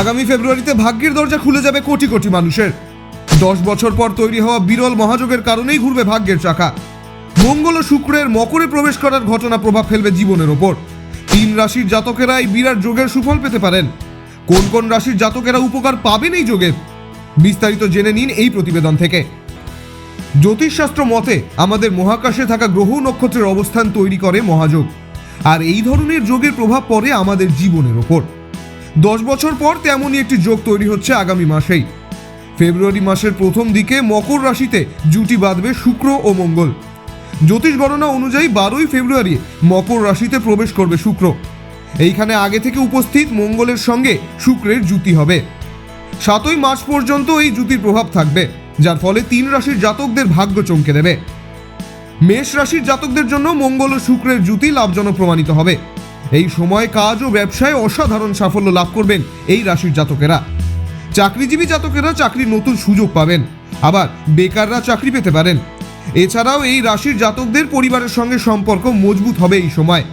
আগামী ফেব্রুয়ারিতে ভাগ্যের দরজা খুলে যাবে কোটি কোটি মানুষের। দশ বছর পর তৈরি হওয়া বিরল মহাযোগের কারণেই ঘুরবে ভাগ্যের চাকা। মঙ্গল ও শুক্রের মকরে প্রবেশ করার ঘটনা প্রভাব ফেলবে জীবনের ওপর। তিন রাশির জাতকেরা এই বিরাট যোগের সুফল পেতে পারেন। কোন কোন রাশির জাতকেরা উপকার পাবেন এই যোগের বিস্তারিত জেনে নিন এই প্রতিবেদন থেকে। জ্যোতিষশাস্ত্র মতে, আমাদের মহাকাশে থাকা গ্রহ নক্ষত্রের অবস্থান তৈরি করে মহাযোগ। আর এই ধরনের যোগের প্রভাব পড়ে আমাদের জীবনের ওপর। দশ বছর পর তেমনই একটি যোগ তৈরি হচ্ছে আগামী মাসেই। ফেব্রুয়ারি মাসের প্রথম দিকে মকর রাশিতে জুটি বাঁধবে শুক্র ও মঙ্গল। জ্যোতিষ গণনা অনুযায়ী বারোই ফেব্রুয়ারি মকর রাশিতে প্রবেশ করবে শুক্র। এইখানে আগে থেকে উপস্থিত মঙ্গলের সঙ্গে শুক্রের জুতি হবে। সাতই মার্চ পর্যন্ত এই জুতির প্রভাব থাকবে, যার ফলে তিন রাশির জাতকদের ভাগ্য চমকে দেবে। মেষ রাশির জাতকদের জন্য মঙ্গল ও শুক্রের জুতি লাভজনক প্রমাণিত হবে। এই সময় কাজ ও ব্যবসায় অসাধারণ সাফল্য লাভ করবেন এই রাশির জাতকেরা। চাকরিজীবী জাতকেরা চাকরির নতুন সুযোগ পাবেন। আবার বেকাররা চাকরি পেতে পারেন। এছাড়াও এই রাশির জাতকদের পরিবারের সঙ্গে সম্পর্ক মজবুত হবে এই সময়।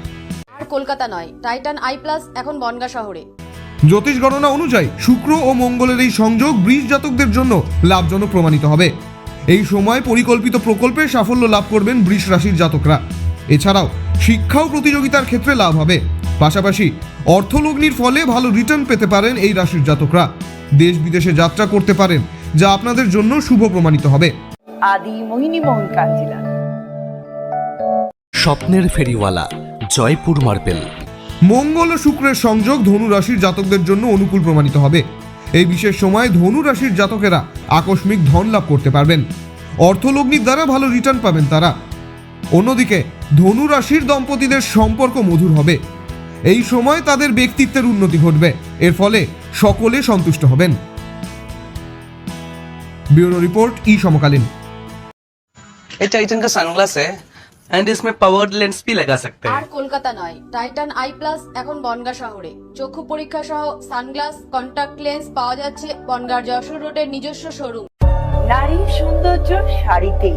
আর কলকাতা নয় টাইটান আই প্লাস এখন বনগা শহরে। জ্যোতিষ গণনা অনুযায়ী শুক্র ও মঙ্গলের এই সংযোগ বৃষ জাতকদের জন্য লাভজনক প্রমাণিত হবে। এই সময় পরিকল্পিত প্রকল্পে সাফল্য লাভ করবেন বৃষ রাশির জাতকরা। এছাড়াও শিক্ষা ও প্রতিযোগিতার ক্ষেত্রে লাভ হবে। পাশাপাশি অর্থলগ্নির ফলে ভালো রিটার্ন পেতে পারেন এই রাশির জাতকরা। দেশ বিদেশে যাত্রা করতে পারেন যা আপনাদের জন্য শুভ প্রমাণিত হবে। আদি মোহিনী মোহন কাঞ্জিলা স্বপ্নের ফেরিওয়ালা জয়পুর মার্বেল। মঙ্গল ও শুক্রের সংযোগ ধনু রাশির জাতকদের জন্য অনুকূল প্রমাণিত হবে। এই বিশেষ সময় ধনু রাশির জাতকেরা আকস্মিক ধন লাভ করতে পারবেন। অর্থলগ্নির দ্বারা ভালো রিটার্ন পাবেন তারা। অন্যদিকে ধনু রাশির দম্পতিদের সম্পর্ক মধুর হবে এই সময় তাদের ব্যক্তিত্বের উন্নতি ঘটবে এর ফলে সকলে সন্তুষ্ট হবেন ব্যুরো রিপোর্ট ই সমকালীন ये टाइटन का सनग्लास है एंड इसमें पावर्ड लेंस भी लगा सकते আর हैं কলকাতা নয় টাইটান আই প্লাস এখন বনগা শহরে চক্ষু পরীক্ষা সহ সানগ্লাস কন্টাক্ট লেন্স পাওয়া যাচ্ছে বনগার যশোর রোডের নিজস্ব শোরুম নারীর সৌন্দর্য শাড়িতেই